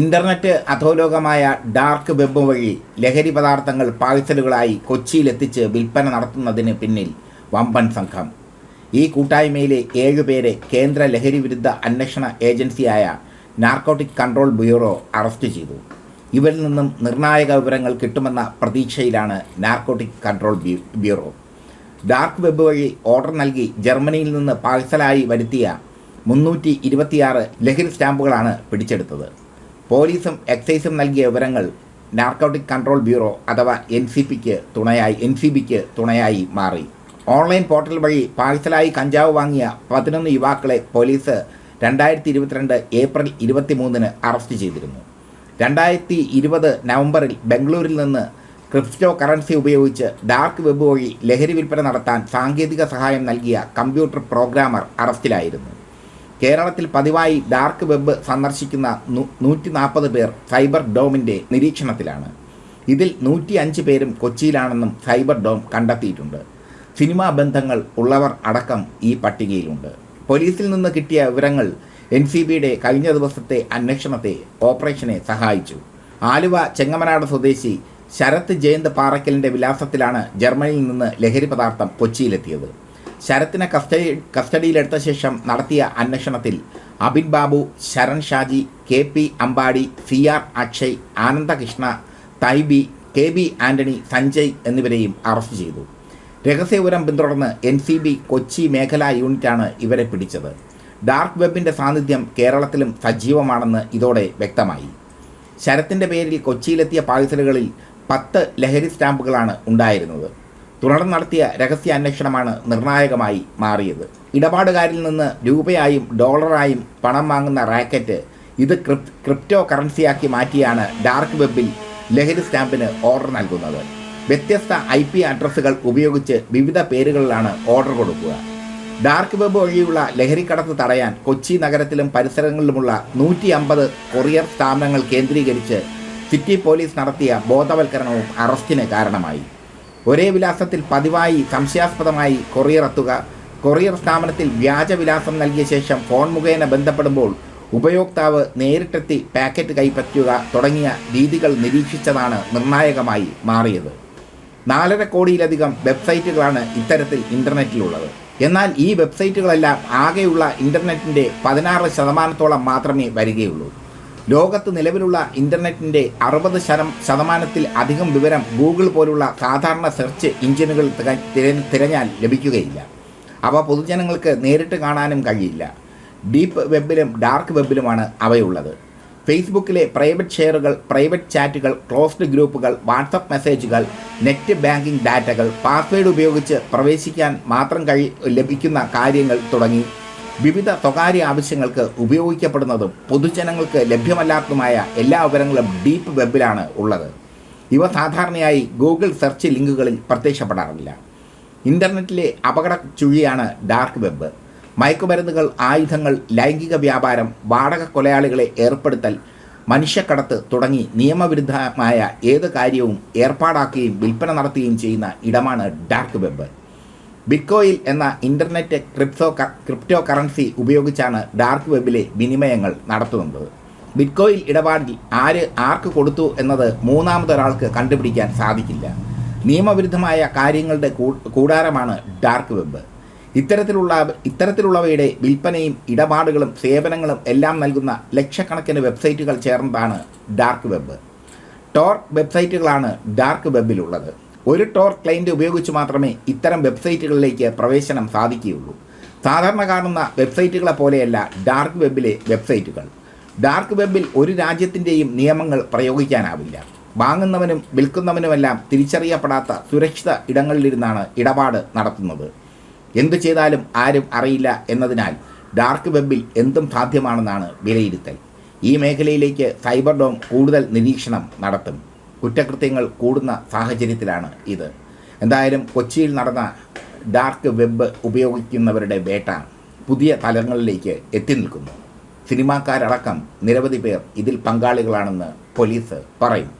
Internet അധോലോകമായ dark web വഴി ലഹരി പദാർത്ഥങ്ങൾ പാഴ്സലുകളായി കൊച്ചിയിലെത്തിച്ച് വിൽപ്പന നടത്തുന്നതിന് പിന്നിൽ വമ്പൻ സംഘം. ഈ കൂട്ടായ്മയിലെ ഏഴുപേരെ കേന്ദ്ര ലഹരി വിരുദ്ധ അന്വേഷണ ഏജൻസിയായ നാർക്കോട്ടിക് കൺട്രോൾ ബ്യൂറോ അറസ്റ്റ് ചെയ്തു. ഇവരിൽ നിന്നും നിർണായക വിവരങ്ങൾ കിട്ടുമെന്ന പ്രതീക്ഷയിലാണ് narcotic control bureau. Dark web വഴി ഓർഡർ നൽകി ജർമ്മനിയിൽ നിന്ന് പാഴ്സലായി വരുത്തിയ മുന്നൂറ്റി ഇരുപത്തിയാറ് ലഹരി സ്റ്റാമ്പുകളാണ് പിടിച്ചെടുത്തത്. പോലീസും എക്സൈസും നൽകിയ വിവരങ്ങൾ നാർക്കോട്ടിക് കൺട്രോൾ ബ്യൂറോ അഥവാ എൻ സി പിക്ക് തുണയായി എൻ സി ബിക്ക് തുണയായി മാറി. ഓൺലൈൻ പോർട്ടൽ വഴി പാഴ്സലായി കഞ്ചാവ് വാങ്ങിയ പതിനൊന്ന് യുവാക്കളെ പോലീസ് രണ്ടായിരത്തി ഇരുപത്തിരണ്ട് ഏപ്രിൽ ഇരുപത്തി മൂന്നിന് അറസ്റ്റ് ചെയ്തിരുന്നു. രണ്ടായിരത്തി ഇരുപത് നവംബറിൽ ബംഗളൂരിൽ നിന്ന് ക്രിപ്റ്റോ കറൻസി ഉപയോഗിച്ച് ഡാർക്ക് വെബ് വഴി ലഹരി വിൽപ്പന നടത്താൻ സാങ്കേതിക സഹായം നൽകിയ കമ്പ്യൂട്ടർ പ്രോഗ്രാമർ അറസ്റ്റിലായിരുന്നു. കേരളത്തിൽ പതിവായി ഡാർക്ക് വെബ് സന്ദർശിക്കുന്ന നൂറ്റി നാൽപ്പത് പേർ സൈബർ ഡോമിന്റെ നിരീക്ഷണത്തിലാണ്. ഇതിൽ നൂറ്റി അഞ്ച് പേരും കൊച്ചിയിലാണെന്നും സൈബർ ഡോം കണ്ടെത്തിയിട്ടുണ്ട്. സിനിമാ ബന്ധങ്ങൾ ഉള്ളവർ അടക്കം ഈ പട്ടികയിലുണ്ട്. പോലീസിൽ നിന്ന് കിട്ടിയ വിവരങ്ങൾ എൻ സി ബിയുടെ കഴിഞ്ഞ ദിവസത്തെ അന്വേഷണത്തെ ഓപ്പറേഷനെ സഹായിച്ചു. ആലുവ ചെങ്ങമനാട് സ്വദേശി ശരത് ജയന്ത് പാറയ്ക്കലിന്റെ വിലാസത്തിലാണ് ജർമ്മനിയിൽ നിന്ന് ലഹരി പദാർത്ഥം കൊച്ചിയിലെത്തിയത്. ശരത്തിനെ കസ്റ്റഡി കസ്റ്റഡിയിലെടുത്ത ശേഷം നടത്തിയ അന്വേഷണത്തിൽ Abin Babu Sharan Shaji K P Ambadi C R Akshay Anandakrishna Thaibi K B Antony Sanjay എന്നിവരെയും അറസ്റ്റ് ചെയ്തു. രഹസ്യവിവരം പിന്തുടർന്ന് എൻ സി ബി കൊച്ചി മേഖലാ യൂണിറ്റാണ് ഇവരെ പിടിച്ചത്. ഡാർക്ക് വെബിന്റെ സാന്നിധ്യം കേരളത്തിലും സജീവമാണെന്ന് ഇതോടെ വ്യക്തമായി. ശരത്തിന്റെ പേരിൽ കൊച്ചിയിലെത്തിയ പാഴ്സലുകളിൽ പത്ത് ലഹരി സ്റ്റാമ്പുകളാണ് ഉണ്ടായിരുന്നത്. തുടർന്ന് നടത്തിയ രഹസ്യ അന്വേഷണമാണ് നിർണായകമായി മാറിയത്. ഇടപാടുകാരിൽ നിന്ന് രൂപയായും ഡോളറായും പണം വാങ്ങുന്ന റാക്കറ്റ് ഇത് ക്രിപ്റ്റോ കറൻസിയാക്കി മാറ്റിയാണ് ഡാർക്ക് വെബിൽ ലഹരി സ്റ്റാമ്പിന് ഓർഡർ നൽകുന്നത്. വ്യത്യസ്ത ഐ പി അഡ്രസ്സുകൾ ഉപയോഗിച്ച് വിവിധ പേരുകളിലാണ് ഓർഡർ കൊടുക്കുക. ഡാർക്ക് വെബ് വഴിയുള്ള ലഹരിക്കടത്ത് തടയാൻ കൊച്ചി നഗരത്തിലും പരിസരങ്ങളിലുമുള്ള നൂറ്റി അമ്പത് കൊറിയർ സ്ഥാപനങ്ങൾ കേന്ദ്രീകരിച്ച് സിറ്റി പോലീസ് നടത്തിയ ബോധവൽക്കരണവും അറസ്റ്റിന് കാരണമായി. ഒരേ വിലാസത്തിൽ പതിവായി സംശയാസ്പദമായി കൊറിയർ എത്തുക. കൊറിയർ സ്ഥാപനത്തിൽ വ്യാജ വിലാസം നൽകിയ ശേഷം ഫോൺ മുഖേന ബന്ധപ്പെടുമ്പോൾ ഉപയോക്താവ് നേരിട്ടെത്തി പാക്കറ്റ് കൈപ്പറ്റുക തുടങ്ങിയ രീതികൾ നിരീക്ഷിച്ചതാണ് നിർണായകമായി മാറിയത്. നാലര കോടിയിലധികം വെബ്സൈറ്റുകളാണ് ഇത്തരത്തിൽ ഇന്റർനെറ്റിലുള്ളത് എന്നാൽ ഈ വെബ്സൈറ്റുകളെല്ലാം ആകെയുള്ള ഇന്റർനെറ്റിന്റെ പതിനാറ് ശതമാനത്തോളം മാത്രമേ വരികയുള്ളൂ. ലോകത്ത് നിലവിലുള്ള ഇന്റർനെറ്റിന്റെ അറുപത് ശതം ശതമാനത്തിൽ അധികം വിവരം ഗൂഗിൾ പോലുള്ള സാധാരണ സെർച്ച് എഞ്ചിനുകൾ തിരഞ്ഞാൽ ലഭിക്കുകയില്ല. അവ പൊതുജനങ്ങൾക്ക് നേരിട്ട് കാണാനും കഴിയില്ല. ഡീപ്പ് വെബിലും ഡാർക്ക് വെബിലുമാണ് അവയുള്ളത്. ഫേസ്ബുക്കിലെ പ്രൈവറ്റ് ഷെയറുകൾ പ്രൈവറ്റ് ചാറ്റുകൾ ക്ലോസ്ഡ് ഗ്രൂപ്പുകൾ വാട്സപ്പ് മെസ്സേജുകൾ നെറ്റ് ബാങ്കിംഗ് ഡാറ്റകൾ പാസ്വേഡ് ഉപയോഗിച്ച് പ്രവേശിക്കാൻ മാത്രം കഴി ലഭിക്കുന്ന കാര്യങ്ങൾ തുടങ്ങി വിവിധ സ്വകാര്യ ആവശ്യങ്ങൾക്ക് ഉപയോഗിക്കപ്പെടുന്നതും പൊതുജനങ്ങൾക്ക് ലഭ്യമല്ലാത്തതുമായ എല്ലാ വിവരങ്ങളും ഡീപ്പ് വെബിലാണ് ഉള്ളത്. ഇവ സാധാരണയായി ഗൂഗിൾ സെർച്ച് ലിങ്കുകളിൽ പ്രത്യക്ഷപ്പെടാറില്ല. ഇന്റർനെറ്റിലെ അപകട ചുഴിയാണ് ഡാർക്ക് വെബ്. മയക്കുമരുന്നുകൾ ആയുധങ്ങൾ ലൈംഗിക വ്യാപാരം വാടക കൊലയാളികളെ ഏർപ്പെടുത്തൽ മനുഷ്യക്കടത്ത് തുടങ്ങി നിയമവിരുദ്ധമായ ഏത് കാര്യവും ഏർപ്പാടാക്കുകയും വിൽപ്പന നടത്തുകയും ചെയ്യുന്ന ഇടമാണ് ഡാർക്ക് വെബ്. ബിറ്റ്കോയിൽ എന്ന ഇന്റർനെറ്റ് ക്രിപ്റ്റോ ക്രിപ്റ്റോ കറൻസി ഉപയോഗിച്ചാണ് ഡാർക്ക് വെബിലെ വിനിമയങ്ങൾ നടത്തുന്നത്. ബിറ്റ്കോയിൽ ഇടപാടിൽ ആര് ആർക്ക് കൊടുത്തു എന്നത് മൂന്നാമതൊരാൾക്ക് കണ്ടുപിടിക്കാൻ സാധിക്കില്ല. നിയമവിരുദ്ധമായ കാര്യങ്ങളുടെ കൂടാരമാണ് ഡാർക്ക് വെബ് ഇത്തരത്തിലുള്ള ഇത്തരത്തിലുള്ളവയുടെ വിൽപ്പനയും ഇടപാടുകളും സേവനങ്ങളും എല്ലാം നൽകുന്ന ലക്ഷക്കണക്കിന് വെബ്സൈറ്റുകൾ ചേർന്നതാണ് ഡാർക്ക് വെബ് ടോർ വെബ്സൈറ്റുകളാണ് ഡാർക്ക് വെബിലുള്ളത് ഒരു ടോർ ക്ലയന്റ് ഉപയോഗിച്ച് മാത്രമേ ഇത്തരം വെബ്സൈറ്റുകളിലേക്ക് പ്രവേശനം സാധിക്കുകയുള്ളൂ. സാധാരണ കാണുന്ന വെബ്സൈറ്റുകളെ പോലെയല്ല ഡാർക്ക് വെബിലെ വെബ്സൈറ്റുകൾ. ഡാർക്ക് വെബിൽ ഒരു രാജ്യത്തിന്റെയും നിയമങ്ങൾ പ്രയോഗിക്കാനാവില്ല. വാങ്ങുന്നവനും വിൽക്കുന്നവനുമെല്ലാം തിരിച്ചറിയപ്പെടാത്ത സുരക്ഷിത ഇടങ്ങളിലിരുന്നാണ് ഇടപാട് നടത്തുന്നത്. എന്തു ചെയ്താലും ആരും അറിയില്ല എന്നതിനാൽ ഡാർക്ക് വെബിൽ എന്തും സാധ്യമാണെന്നാണ് വിലയിരുത്തൽ. ഈ മേഖലയിലേക്ക് സൈബർ ഡോം കൂടുതൽ നിരീക്ഷണം നടത്തും. കുറ്റകൃത്യങ്ങൾ കൂടുന്ന സാഹചര്യത്തിലാണ് ഇത്. എന്തായാലും കൊച്ചിയിൽ നടന്ന ഡാർക്ക് വെബ് ഉപയോഗിക്കുന്നവരുടെ വേട്ട പുതിയ തലങ്ങളിലേക്ക് എത്തി നിൽക്കുന്നു. സിനിമാക്കാരടക്കം നിരവധി പേർ ഇതിൽ പങ്കാളികളാണെന്ന് പോലീസ് പറയും.